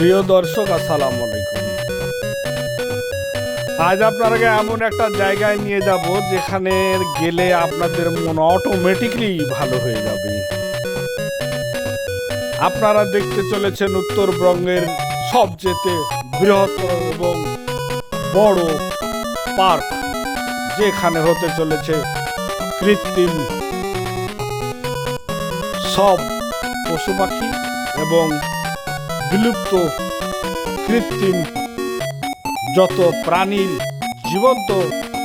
প্রিয় দর্শক, আসসালামু আলাইকুম। আজ আপনারাকে এমন একটা জায়গায় নিয়ে যাব যেখানে গেলে আপনাদের মন অটোমেটিকলি ভালো হয়ে যাবে। আপনারা দেখতে চলেছেন উত্তরবঙ্গের সবচেয়ে বৃহত্তর এবং বড় পার্ক, যেখানে হতে চলেছে কৃত্রিম সব পশু পাখি এবং বিলুপ্ত কৃত্রিম যত প্রাণীর জীবন্ত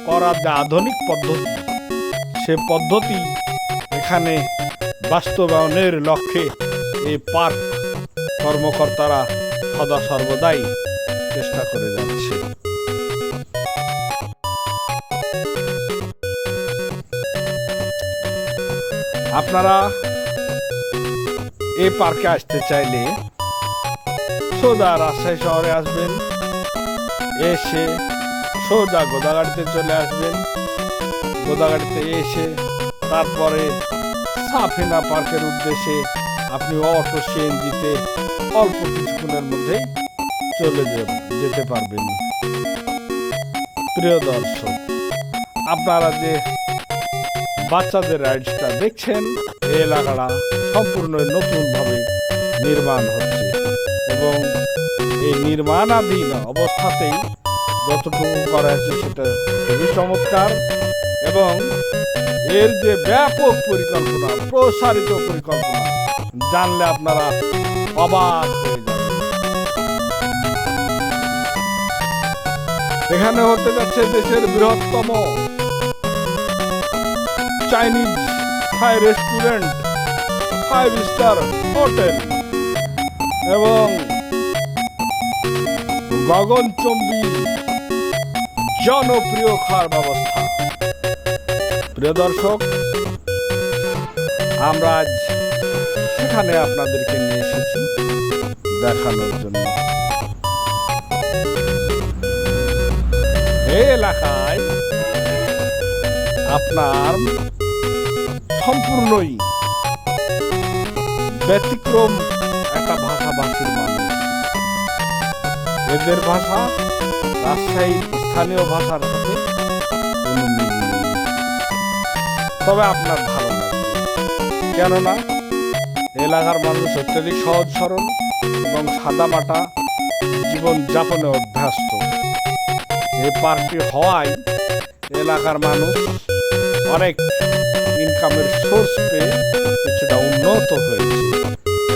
করার যে আধুনিক পদ্ধতি, সে পদ্ধতি এখানে বাস্তবায়নের লক্ষ্যে এই পার্ক কর্মকর্তারা সদা সর্বদাই চেষ্টা করে যাচ্ছে। আপনারা এই পার্কে আসতে চাইলে সোজা রাজশাহী শহরে আসবেন। এসে সোজা গোদাগাড়িতে চলে আসবেন। গোদাগাড়িতে এসে তারপরে সাফিনা পার্কের উদ্দেশ্যে আপনি অটো সিএনজিতে অল্প কিছুক্ষণের মধ্যে চলে যেতে পারবেন। প্রিয় দর্শক, আপনারা যে বাচ্চাদের রাইডসটা দেখছেন এলাকাটা সম্পূর্ণ নতুনভাবে নির্মাণ হচ্ছে। এবং এই নির্মাণাধীন অবস্থাতেই যতটুকু করা হয়েছে সেটা খুবই চমৎকার এবং এর যে ব্যাপক পরিকল্পনা, প্রসারিত পরিকল্পনা, জানলে আপনারা অবাক এখানে হতে যাচ্ছে দেশের বৃহত্তম Chinese Thai restaurant, five star hotel এবং গগনচম্বী জনপ্রিয় খাওয়ার ব্যবস্থা। প্রিয় দর্শক, আমরা আজ সেখানে আপনাদেরকে নিয়ে এসেছি দেখানোর জন্য। এই এলাকায় আপনার সম্পূর্ণই ব্যতিক্রম একটা ভাষাভাষীর এদের ভাষা রাজশাহী স্থানীয় ভাষার সাথে তবে আপনার ভালো কেননা এলাকার মানুষ অত্যাধিক সহজ সরল এবং সাদামাটা জীবন যাপনে অভ্যস্ত। এই পার্কটি হওয়ায় এলাকার মানুষ অনেক ইনকামের সোর্স পেয়ে কিছুটা উন্নত হয়েছে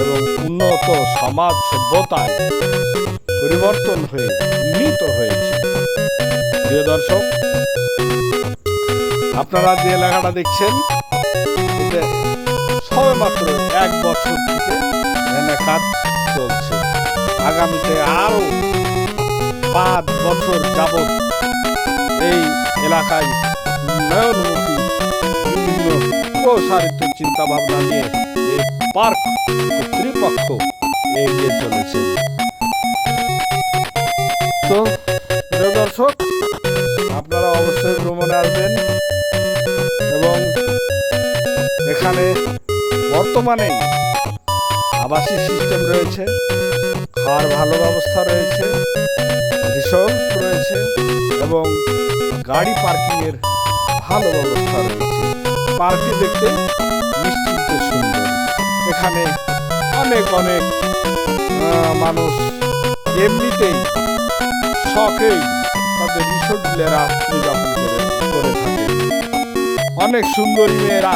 এবং উন্নত সমাজ সভ্যতায় পরিবর্তন হয়ে উন্নীত হয়েছে। প্রিয় দর্শক, আপনারা যে এলাকাটা দেখছেন এতে সবে মাত্র এক বছর থেকে এখানে কাজ চলছে। আগামীতে আরও পাঁচ বছর যাবত এই এলাকায় উন্নয়নমুখী বিভিন্ন প্রসারিত চিন্তা ভাবনা নিয়ে এই পার্ক কর্তৃপক্ষ এগিয়ে চলেছে। তো দর্শক, আপনারা অবশ্যই ভ্রমণে আসবেন এবং এখানে বর্তমানে আবাসিক সিস্টেম রয়েছে, খাওয়ার ভালো ব্যবস্থা রয়েছে রিসোর্ট রয়েছে এবং গাড়ি পার্কিংয়ের ভালো ব্যবস্থা রয়েছে। পার্কটি দেখতে নিশ্চিন্তে সুন্দর। এখানে অনেক অনেক মানুষ এমনিতেই শখেই তাদের করে করে থাকে। অনেক সুন্দরী মেয়েরা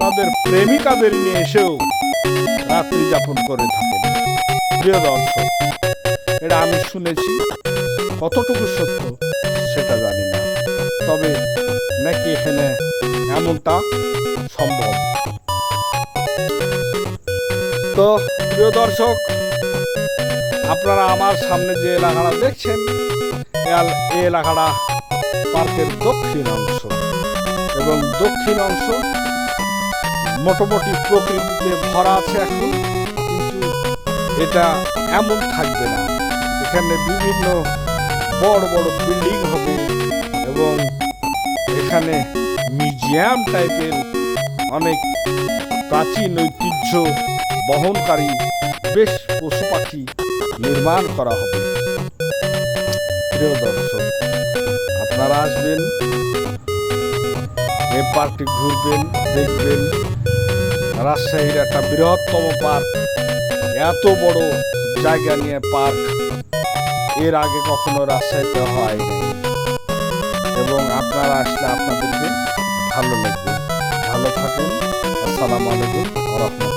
তাদের প্রেমিকাদের নিয়ে এসেও রাত্রি যাপন করে থাকেন। প্রিয় দর্শক, এটা আমি শুনেছি, কতটুকু সত্য সেটা জানি না। তবে নাকি এখানে এমনটা সম্ভব? তো, প্রিয় দর্শক আপনারা আমার সামনে যে এলাকাটা দেখছেন এই এলাকাটা পার্কের দক্ষিণ অংশ। এবং দক্ষিণ অংশ মোটামুটি প্রকৃতিতে ভরা আছে এখন, কিন্তু এটা এমন থাকবে না। এখানে বিভিন্ন বড় বড় বিল্ডিং হবে এবং এখানে মিউজিয়াম টাইপের অনেক প্রাচীন ঐতিহ্য বহনকারী বেশ পশু পাখি নির্মাণ করা হবে। প্রিয় দর্শক, আপনারা আসবেন, এই পার্কটি ঘুরবেন, দেখবেন। রাজশাহীর একটা বৃহত্তম পার্ক, এত বড় জায়গা নিয়ে পার্ক, এর আগে কখনো রাজশাহীতে হয় এবং আপনারা আসলে আপনাদেরকে ভালো লাগবে। ভালো থাকুন। আসসালামু আলাইকুম রহমতুল্লাহ।